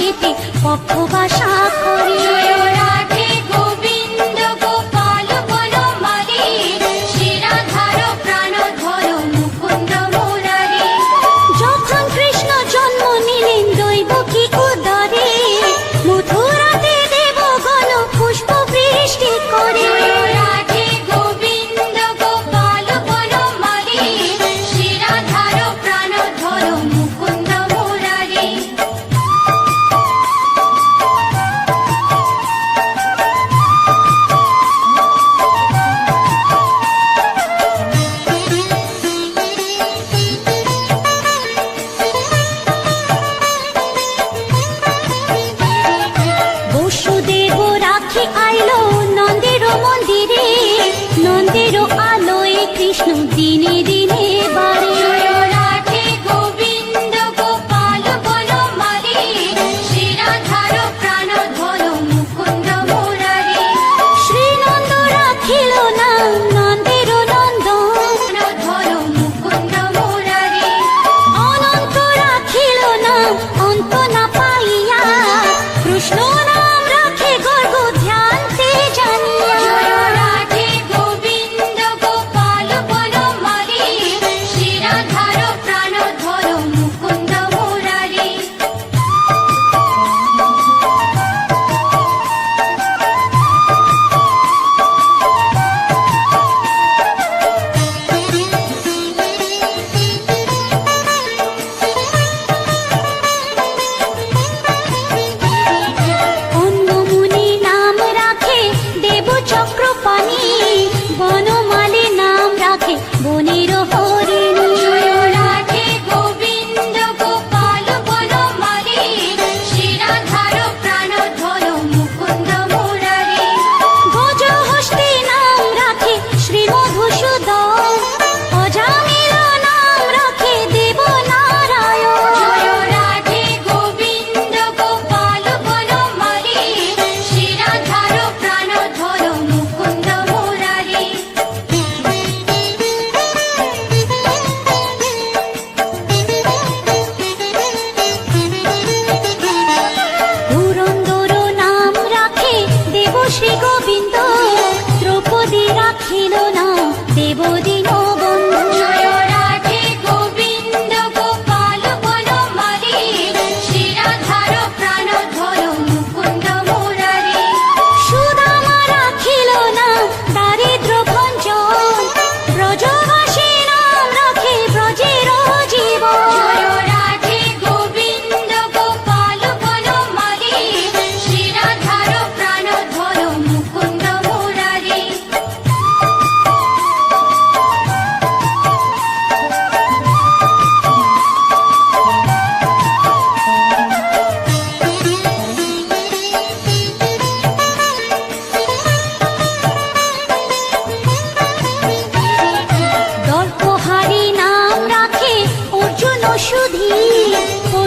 রূপে কক্ষ করে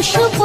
Sức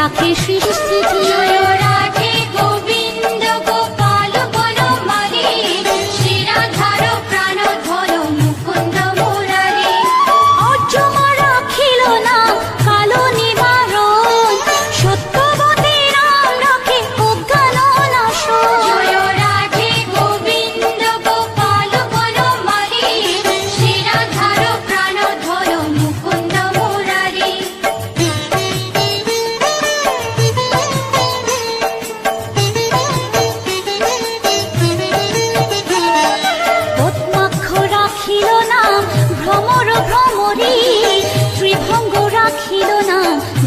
রাখে সৃষ্টি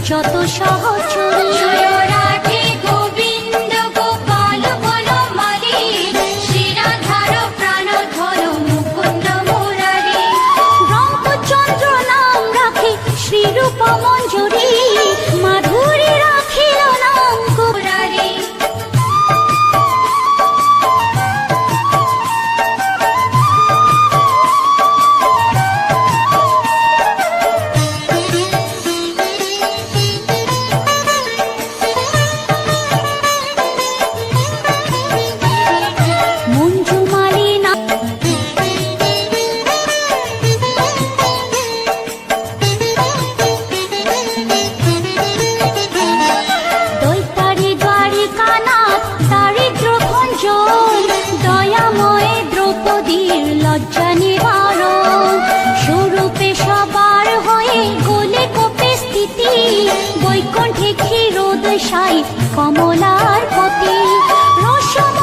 যত সহজ পয়সায় কমলার পতি রসম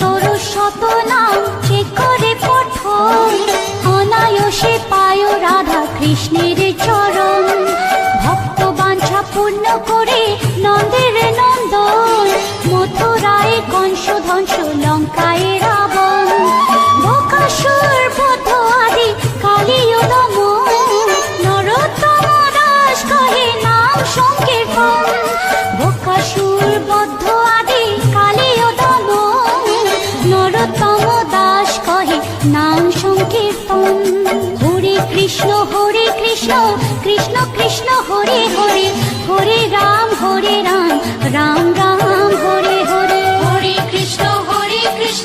তোর শত নাম যে করে পঠ অনায়সে পায় রাধা কৃষ্ণের চর